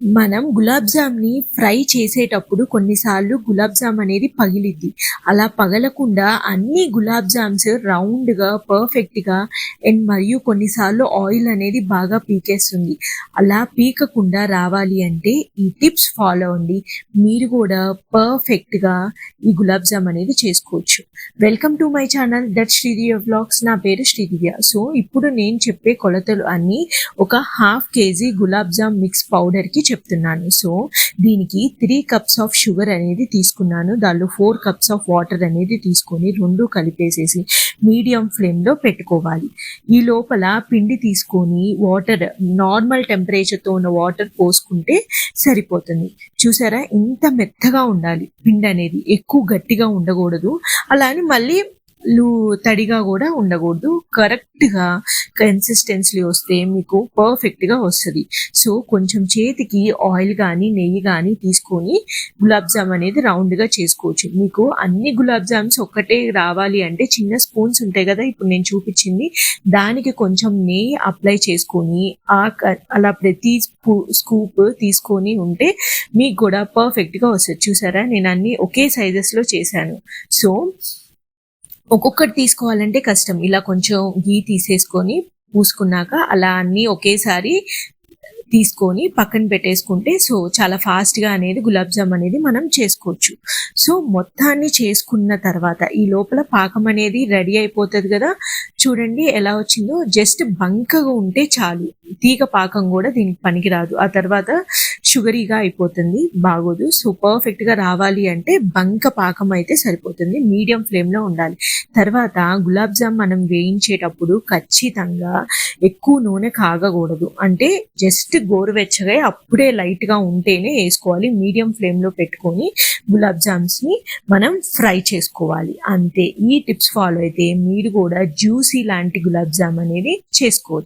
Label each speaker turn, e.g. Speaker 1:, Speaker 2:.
Speaker 1: మనం గులాబ్ జామ్ని ఫ్రై చేసేటప్పుడు కొన్నిసార్లు గులాబ్ జామ్ అనేది పగిలిద్ది. అలా పగలకుండా అన్ని గులాబ్ జామ్స్ రౌండ్గా పర్ఫెక్ట్గా అండ్ మరియు కొన్నిసార్లు ఆయిల్ అనేది బాగా పీకేస్తుంది. అలా పీకకుండా రావాలి అంటే ఈ టిప్స్ ఫాలో అవ్వండి. మీరు కూడా పర్ఫెక్ట్గా ఈ గులాబ్ జామ్ అనేది చేసుకోవచ్చు. Welcome to my channel. That Sridivya blogs నా పేరు శ్రీదివ్య. సో ఇప్పుడు నేను చెప్పే కొలతలు అన్నీ ఒక half kg gulab jam mix పౌడర్కి చెప్తున్నాను. సో దీనికి త్రీ కప్స్ ఆఫ్ షుగర్ అనేది తీసుకున్నాను. దానిలో ఫోర్ కప్స్ ఆఫ్ వాటర్ అనేది తీసుకొని రెండు కలిపేసేసి మీడియం ఫ్లేమ్లో పెట్టుకోవాలి. ఈ లోపల పిండి తీసుకొని వాటర్ నార్మల్ టెంపరేచర్తో ఉన్న వాటర్ పోసుకుంటే సరిపోతుంది. చూసారా? ఇంత మెత్తగా ఉండాలి పిండి అనేది. ఎక్కువ గట్టిగా ఉండకూడదు. అలా అని మళ్ళీ లూ తడిగా కూడా ఉండకూడదు. కరెక్ట్గా కన్సిస్టెన్సీ వస్తే మీకు పర్ఫెక్ట్గా వస్తుంది. సో కొంచెం చేతికి ఆయిల్ కానీ నెయ్యి కానీ తీసుకొని గులాబ్ జామ్ అనేది రౌండ్గా చేసుకోవచ్చు. మీకు అన్ని గులాబ్ జామ్స్ ఒక్కటే రావాలి అంటే చిన్న స్పూన్స్ ఉంటాయి కదా ఇప్పుడు నేను చూపించింది. దానికి కొంచెం నెయ్యి అప్లై చేసుకొని ఆ క- అలా ప్రతి స్కూప్ తీసుకొని ఉంటే మీకు కూడా పర్ఫెక్ట్గా వస్తుంది. చూసారా? నేను అన్ని ఒకే సైజెస్లో చేశాను. సో ఒక్కొక్కటి తీసుకోవాలంటే కష్టం. ఇలా కొంచెం గీ తీసేసుకొని పూసుకున్నాక అలా అన్ని ఒకేసారి తీసుకొని పక్కన పెట్టేసుకుంటే సో చాలా ఫాస్ట్గా అనేది గులాబ్ జామ్ అనేది మనం చేసుకోవచ్చు. సో మొత్తాన్ని చేసుకున్న తర్వాత ఈ లోపల పాకం అనేది రెడీ అయిపోతుంది కదా? చూడండి ఎలా వచ్చిందో. జస్ట్ బంకగా ఉంటే చాలు. తీగ పాకం కూడా దీనికి పనికిరాదు. ఆ తర్వాత షుగరీగా అయిపోతుంది బాగోదు. సో పర్ఫెక్ట్గా రావాలి అంటే బంక పాకం అయితే సరిపోతుంది. మీడియం ఫ్లేమ్లో ఉండాలి. తర్వాత గులాబ్ జామ్ మనం వేయించేటప్పుడు ఖచ్చితంగా ఎక్కువ నూనె కాగకూడదు. అంటే జస్ట్ గోరువెచ్చగా అప్పుడే లైట్గా ఉంటేనే వేసుకోవాలి. మీడియం ఫ్లేమ్లో పెట్టుకొని గులాబ్ జామ్స్ని మనం ఫ్రై చేసుకోవాలి. అంతే. ఈ టిప్స్ ఫాలో అయితే మీరు కూడా జ్యూసీ లాంటి గులాబ్ జామ్ అనేది చేసుకోవచ్చు.